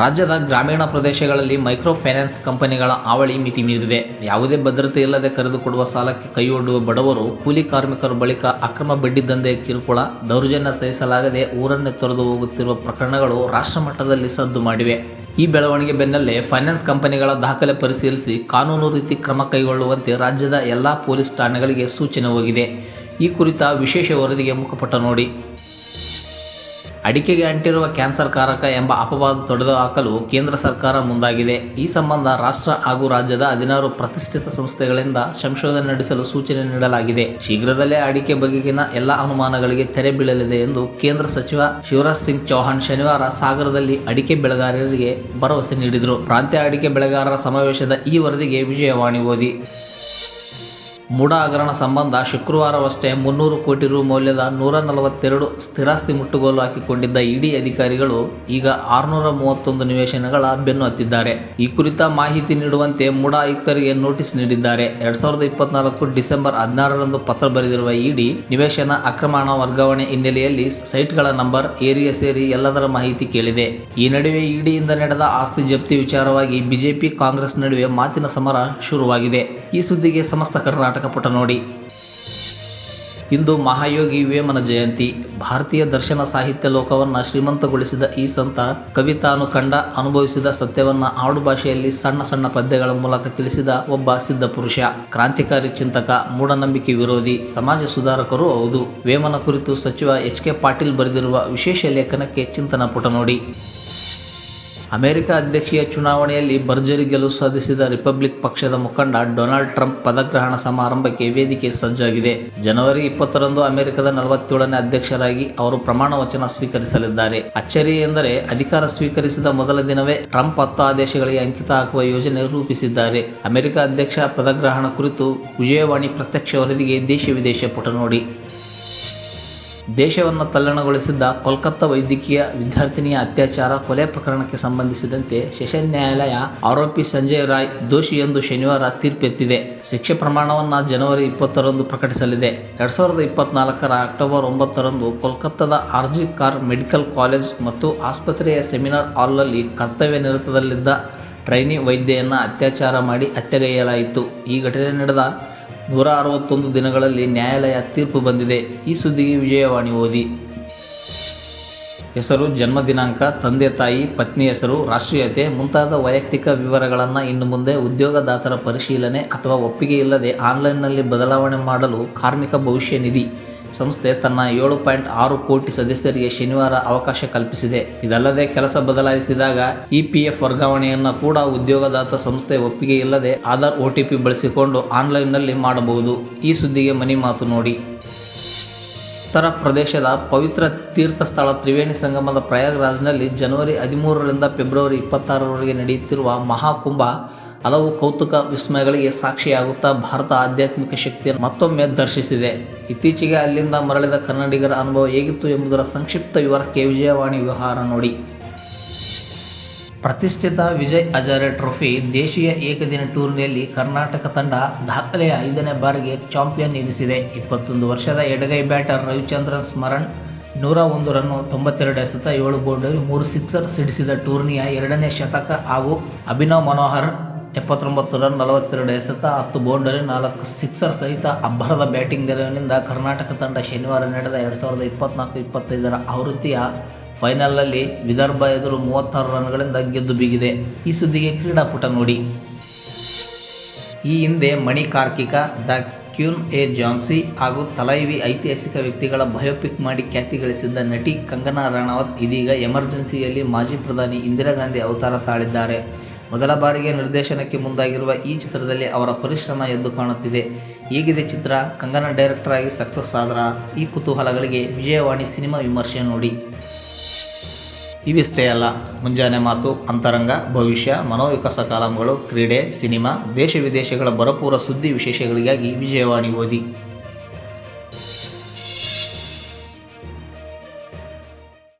ರಾಜ್ಯದ ಗ್ರಾಮೀಣ ಪ್ರದೇಶಗಳಲ್ಲಿ ಮೈಕ್ರೋ ಫೈನಾನ್ಸ್ ಕಂಪನಿಗಳ ಹಾವಳಿ ಮಿತಿ ಮೀರಿದೆ. ಯಾವುದೇ ಭದ್ರತೆ ಇಲ್ಲದೆ ಕರೆದುಕೊಡುವ ಸಾಲಕ್ಕೆ ಕೈಯೊಡ್ಡುವ ಬಡವರು, ಕೂಲಿ ಕಾರ್ಮಿಕರು ಬಳಿಕ ಅಕ್ರಮ ಬಡ್ಡಿ ದಂಧೆ ಕಿರುಕುಳ, ದೌರ್ಜನ್ಯ ಸಹಿಸಲಾಗದೆ ಊರನ್ನೇ ತೊರೆದು ಹೋಗುತ್ತಿರುವ ಪ್ರಕರಣಗಳು ರಾಷ್ಟ್ರ ಮಟ್ಟದಲ್ಲಿ ಸದ್ದು ಮಾಡಿವೆ. ಈ ಬೆಳವಣಿಗೆ ಬೆನ್ನಲ್ಲೇ ಫೈನಾನ್ಸ್ ಕಂಪನಿಗಳ ದಾಖಲೆ ಪರಿಶೀಲಿಸಿ ಕಾನೂನು ರೀತಿ ಕ್ರಮ ಕೈಗೊಳ್ಳುವಂತೆ ರಾಜ್ಯದ ಎಲ್ಲ ಪೊಲೀಸ್ ಠಾಣೆಗಳಿಗೆ ಸೂಚನೆ ಹೋಗಿದೆ. ಈ ಕುರಿತ ವಿಶೇಷ ವರದಿಗೆ ಮುಖಪಟ್ಟ ನೋಡಿ. ಅಡಿಕೆಗೆ ಅಂಟಿರುವ ಕ್ಯಾನ್ಸರ್ ಕಾರಕ ಎಂಬ ಅಪವಾದ ತೊಡೆದುಹಾಕಲು ಕೇಂದ್ರ ಸರ್ಕಾರ ಮುಂದಾಗಿದೆ. ಈ ಸಂಬಂಧ ರಾಷ್ಟ್ರ ಹಾಗೂ ರಾಜ್ಯದ ಹದಿನಾರು ಪ್ರತಿಷ್ಠಿತ ಸಂಸ್ಥೆಗಳಿಂದ ಸಂಶೋಧನೆ ನಡೆಸಲು ಸೂಚನೆ ನೀಡಲಾಗಿದೆ. ಶೀಘ್ರದಲ್ಲೇ ಅಡಿಕೆ ಬಗೆಗಿನ ಎಲ್ಲ ಅನುಮಾನಗಳಿಗೆ ತೆರೆ ಬೀಳಲಿದೆ ಎಂದು ಕೇಂದ್ರ ಸಚಿವ ಶಿವರಾಜ್ ಸಿಂಗ್ ಚೌಹಾಣ್ ಶನಿವಾರ ಸಾಗರದಲ್ಲಿ ಅಡಿಕೆ ಬೆಳೆಗಾರರಿಗೆ ಭರವಸೆ ನೀಡಿದರು. ಪ್ರಾಂತ್ಯ ಅಡಿಕೆ ಬೆಳೆಗಾರರ ಸಮಾವೇಶದ ಈ ವರದಿಗೆ ವಿಜಯವಾಣಿ ಓದಿ. ಮೂಡ ಹಗರಣ ಸಂಬಂಧ ಶುಕ್ರವಾರವಷ್ಟೇ ಮುನ್ನೂರು ಕೋಟಿ ರು ಮೌಲ್ಯದ ನೂರ ನಲವತ್ತೆರಡು ಸ್ಥಿರಾಸ್ತಿ ಮುಟ್ಟುಗೋಲು ಹಾಕಿಕೊಂಡಿದ್ದ ಇಡಿ ಅಧಿಕಾರಿಗಳು ಈಗ ಆರುನೂರ ಮೂವತ್ತೊಂದು ನಿವೇಶನಗಳ ಬೆನ್ನು ಹತ್ತಿದ್ದಾರೆ. ಈ ಕುರಿತ ಮಾಹಿತಿ ನೀಡುವಂತೆ ಮೂಡ ಆಯುಕ್ತರಿಗೆ ನೋಟಿಸ್ ನೀಡಿದ್ದಾರೆ. ಎರಡ್ ಸಾವಿರದ ಇಪ್ಪತ್ನಾಲ್ಕು ಡಿಸೆಂಬರ್ ಹದಿನಾರರಂದು ಪತ್ರ ಬರೆದಿರುವ ಇಡಿ, ನಿವೇಶನ ಅಕ್ರಮ ಹಣ ವರ್ಗಾವಣೆ ಹಿನ್ನೆಲೆಯಲ್ಲಿ ಸೈಟ್ಗಳ ನಂಬರ್ ಏರಿಯಾ ಸೇರಿ ಎಲ್ಲದರ ಮಾಹಿತಿ ಕೇಳಿದೆ. ಈ ನಡುವೆ ಇಡಿಯಿಂದ ನಡೆದ ಆಸ್ತಿ ಜಪ್ತಿ ವಿಚಾರವಾಗಿ ಬಿಜೆಪಿ ಕಾಂಗ್ರೆಸ್ ನಡುವೆ ಮಾತಿನ ಸಮರ ಶುರುವಾಗಿದೆ. ಈ ಸುದ್ದಿಗೆ ಸಮಸ್ತ ಕರ್ನಾಟಕ ಪುಟ ನೋಡಿ. ಇಂದು ಮಹಾಯೋಗಿ ವೇಮನ ಜಯಂತಿ. ಭಾರತೀಯ ದರ್ಶನ ಸಾಹಿತ್ಯ ಲೋಕವನ್ನ ಶ್ರೀಮಂತಗೊಳಿಸಿದ ಈ ಸಂತ ಕವಿ ತಾನು ಕಂಡ, ಅನುಭವಿಸಿದ ಸತ್ಯವನ್ನ ಆಡು ಭಾಷೆಯಲ್ಲಿ ಸಣ್ಣ ಸಣ್ಣ ಪದ್ಯಗಳ ಮೂಲಕ ತಿಳಿಸಿದ ಒಬ್ಬ ಸಿದ್ಧ ಪುರುಷ. ಕ್ರಾಂತಿಕಾರಿ ಚಿಂತಕ, ಮೂಢನಂಬಿಕೆ ವಿರೋಧಿ, ಸಮಾಜ ಸುಧಾರಕರು ಹೌದು. ವೇಮನ ಕುರಿತು ಸಚಿವ ಎಚ್ ಕೆ ಪಾಟೀಲ್ ಬರೆದಿರುವ ವಿಶೇಷ ಲೇಖನಕ್ಕೆ ಚಿಂತನ ಪುಟ ನೋಡಿ. ಅಮೆರಿಕ ಅಧ್ಯಕ್ಷೀಯ ಚುನಾವಣೆಯಲ್ಲಿ ಭರ್ಜರಿ ಗೆಲುವು ಸಾಧಿಸಿದ ರಿಪಬ್ಲಿಕ್ ಪಕ್ಷದ ಮುಖಂಡ ಡೊನಾಲ್ಡ್ ಟ್ರಂಪ್ ಪದಗ್ರಹಣ ಸಮಾರಂಭಕ್ಕೆ ವೇದಿಕೆ ಸಜ್ಜಾಗಿದೆ. ಜನವರಿ ಇಪ್ಪತ್ತರಂದು ಅಮೆರಿಕದ ನಲವತ್ತೇಳನೇ ಅಧ್ಯಕ್ಷರಾಗಿ ಅವರು ಪ್ರಮಾಣ ವಚನ ಸ್ವೀಕರಿಸಲಿದ್ದಾರೆ. ಅಚ್ಚರಿ ಎಂದರೆ ಅಧಿಕಾರ ಸ್ವೀಕರಿಸಿದ ಮೊದಲ ದಿನವೇ ಟ್ರಂಪ್ ಹತ್ತು ಆದೇಶಗಳಿಗೆ ಅಂಕಿತ ಹಾಕುವ ಯೋಜನೆ ರೂಪಿಸಿದ್ದಾರೆ. ಅಮೆರಿಕ ಅಧ್ಯಕ್ಷ ಪದಗ್ರಹಣ ಕುರಿತು ವಿಜಯವಾಣಿ ಪ್ರತ್ಯಕ್ಷ ವರದಿಗೆ ದೇಶ ವಿದೇಶ ಪುಟ ನೋಡಿ ದೇಶವನ್ನು ತಲ್ಲಣಗೊಳಿಸಿದ್ದ ಕೋಲ್ಕತ್ತಾ ವೈದ್ಯಕೀಯ ವಿದ್ಯಾರ್ಥಿನಿಯ ಅತ್ಯಾಚಾರ ಕೊಲೆ ಪ್ರಕರಣಕ್ಕೆ ಸಂಬಂಧಿಸಿದಂತೆ ಸೆಷನ್ ನ್ಯಾಯಾಲಯ ಆರೋಪಿ ಸಂಜಯ್ ರಾಯ್ ದೋಷಿ ಎಂದು ಶನಿವಾರ ತೀರ್ಪೆತ್ತಿದೆ. ಶಿಕ್ಷೆ ಪ್ರಮಾಣವನ್ನು ಜನವರಿ ಇಪ್ಪತ್ತರಂದು ಪ್ರಕಟಿಸಲಿದೆ. ಎರಡ್ ಸಾವಿರದ ಇಪ್ಪತ್ನಾಲ್ಕರ ಅಕ್ಟೋಬರ್ ಒಂಬತ್ತರಂದು ಕೋಲ್ಕತ್ತಾದ R G Kar medical college ಮತ್ತು ಆಸ್ಪತ್ರೆಯ ಸೆಮಿನಾರ್ ಹಾಲ್ನಲ್ಲಿ ಕರ್ತವ್ಯ ನಿರತದಲ್ಲಿದ್ದ ಟ್ರೈನಿ ವೈದ್ಯೆಯನ್ನು ಅತ್ಯಾಚಾರ ಮಾಡಿ ಹತ್ಯೆಗೈಯಲಾಯಿತು. ಈ ಘಟನೆ ನಡೆದ ನೂರ ಅರವತ್ತೊಂದು ದಿನಗಳಲ್ಲಿ ನ್ಯಾಯಾಲಯ ತೀರ್ಪು ಬಂದಿದೆ. ಈ ಸುದ್ದಿಗೆ ವಿಜಯವಾಣಿ ಓದಿ. ಹೆಸರು, ಜನ್ಮ ದಿನಾಂಕ, ತಂದೆ ತಾಯಿ, ಪತ್ನಿ ಹೆಸರು, ರಾಷ್ಟ್ರೀಯತೆ, ಮುಂತಾದ ವೈಯಕ್ತಿಕ ವಿವರಗಳನ್ನು ಇನ್ನು ಮುಂದೆ ಉದ್ಯೋಗದಾತರ ಪರಿಶೀಲನೆ ಅಥವಾ ಒಪ್ಪಿಗೆ ಇಲ್ಲದೆ ಆನ್ಲೈನ್ನಲ್ಲಿ ಬದಲಾವಣೆ ಮಾಡಲು ಕಾರ್ಮಿಕ ಭವಿಷ್ಯ ನಿಧಿ. ಸಂಸ್ಥೆ ತನ್ನ ಏಳು ಪಾಯಿಂಟ್ ಆರು ಕೋಟಿ ಸದಸ್ಯರಿಗೆ ಶನಿವಾರ ಅವಕಾಶ ಕಲ್ಪಿಸಿದೆ. ಇದಲ್ಲದೆ ಕೆಲಸ ಬದಲಾಯಿಸಿದಾಗ ಇಪಿಎಫ್ ವರ್ಗಾವಣೆಯನ್ನು ಕೂಡ ಉದ್ಯೋಗದಾತ ಸಂಸ್ಥೆ ಒಪ್ಪಿಗೆ ಇಲ್ಲದೆ ಆಧಾರ್ ಒಟಿಪಿ ಬಳಸಿಕೊಂಡು ಆನ್ಲೈನ್ನಲ್ಲಿ ಮಾಡಬಹುದು. ಈ ಸುದ್ದಿಗೆ ಮನಿ ಮಾತು ನೋಡಿ. ಉತ್ತರ ಪ್ರದೇಶದ ಪವಿತ್ರ ತೀರ್ಥಸ್ಥಳ ತ್ರಿವೇಣಿ ಸಂಗಮದ ಪ್ರಯಾಗ್ರಾಜ್ನಲ್ಲಿ ಜನವರಿ ಹದಿಮೂರರಿಂದ ಫೆಬ್ರವರಿ ಇಪ್ಪತ್ತಾರರವರೆಗೆ ನಡೆಯುತ್ತಿರುವ ಮಹಾಕುಂಭ ಹಲವು ಕೌತುಕ ವಿಸ್ಮಯಗಳಿಗೆ ಸಾಕ್ಷಿಯಾಗುತ್ತಾ ಭಾರತ ಆಧ್ಯಾತ್ಮಿಕ ಶಕ್ತಿಯನ್ನು ಮತ್ತೊಮ್ಮೆ ದರ್ಶಿಸಿದೆ. ಇತ್ತೀಚೆಗೆ ಅಲ್ಲಿಂದ ಮರಳಿದ ಕನ್ನಡಿಗರ ಅನುಭವ ಹೇಗಿತ್ತು ಎಂಬುದರ ಸಂಕ್ಷಿಪ್ತ ವಿವರಕ್ಕೆ ವಿಜಯವಾಣಿ ವ್ಯವಹಾರ ನೋಡಿ. ಪ್ರತಿಷ್ಠಿತ ವಿಜಯ್ ಹಜಾರೆ ಟ್ರೋಫಿ ದೇಶೀಯ ಏಕದಿನ ಟೂರ್ನಿಯಲ್ಲಿ ಕರ್ನಾಟಕ ತಂಡ ದಾಖಲೆಯ ಐದನೇ ಬಾರಿಗೆ ಚಾಂಪಿಯನ್ ಎನಿಸಿದೆ. ಇಪ್ಪತ್ತೊಂದು ವರ್ಷದ ಎಡಗೈ ಬ್ಯಾಟರ್ ರವಿಚಂದ್ರನ್ ಸ್ಮರಣ್ ನೂರ ಒಂದು ರನ್ನು ತೊಂಬತ್ತೆರಡು ಎಸೆತ, ಏಳು ಬೌಂಡರಿ ಮೂರು ಸಿಕ್ಸರ್ ಸಿಡಿಸಿದ ಟೂರ್ನಿಯ ಎರಡನೇ ಶತಕ ಹಾಗೂ ಅಭಿನವ್ ಮನೋಹರ್ ಎಪ್ಪತ್ತೊಂಬತ್ತು ರನ್ ನಲವತ್ತೆರಡು ಎಸೆತ, ಹತ್ತು ಬೌಂಡರಿ, ನಾಲ್ಕು ಸಿಕ್ಸರ್ ಸಹಿತ ಅಬ್ಬರದ ಬ್ಯಾಟಿಂಗ್ ನೆರವಿನಿಂದ ಕರ್ನಾಟಕ ತಂಡ ಶನಿವಾರ ನಡೆದ ಎರಡು ಸಾವಿರದ ಇಪ್ಪತ್ನಾಲ್ಕು ಇಪ್ಪತ್ತೈದರ ಆವೃತ್ತಿಯ ಫೈನಲ್ನಲ್ಲಿ ವಿದರ್ಭ ಎದುರು ಮೂವತ್ತಾರು ರನ್ಗಳಿಂದ ಗೆದ್ದು ಬಿಗಿದೆ. ಈ ಸುದ್ದಿಗೆ ಕ್ರೀಡಾಪುಟ ನೋಡಿ. ಈ ಹಿಂದೆ ಮಣಿ ಕಾರ್ಕಿಕ ದ ಕ್ಯೂನ್ ಎ ಜಾನ್ಸಿ ಹಾಗೂ ತಲೈವಿ ಐತಿಹಾಸಿಕ ವ್ಯಕ್ತಿಗಳ ಬಯೋಪಿಕ್ ಮಾಡಿ ಖ್ಯಾತಿ ಗಳಿಸಿದ್ದ ನಟಿ ಕಂಗನಾ ರಾಣಾವತ್ ಇದೀಗ ಎಮರ್ಜೆನ್ಸಿಯಲ್ಲಿ ಮಾಜಿ ಪ್ರಧಾನಿ ಇಂದಿರಾ ಗಾಂಧಿ ಅವತಾರ ತಾಳಿದ್ದಾರೆ. ಮೊದಲ ಬಾರಿಗೆ ನಿರ್ದೇಶನಕ್ಕೆ ಮುಂದಾಗಿರುವ ಈ ಚಿತ್ರದಲ್ಲಿ ಅವರ ಪರಿಶ್ರಮ ಎದ್ದು ಕಾಣುತ್ತಿದೆ. ಹೇಗಿದೆ ಚಿತ್ರ? ಕಂಗನ ಡೈರೆಕ್ಟರ್ ಆಗಿ ಸಕ್ಸಸ್ ಆದ್ರ ಈ ಕುತೂಹಲಗಳಿಗೆ ವಿಜಯವಾಣಿ ಸಿನಿಮಾ ವಿಮರ್ಶೆ ನೋಡಿ. ಇವಿಷ್ಟೇ ಅಲ್ಲ. ಮುಂಜಾನೆ ಮಾತು, ಅಂತರಂಗ, ಭವಿಷ್ಯ, ಮನೋವಿಕಾಸ ಕಾಲಂಗಳು, ಕ್ರೀಡೆ, ಸಿನಿಮಾ, ದೇಶ ವಿದೇಶಗಳ ಭರಪೂರ ಸುದ್ದಿ ವಿಶೇಷಗಳಿಗಾಗಿ ವಿಜಯವಾಣಿ ಓದಿ.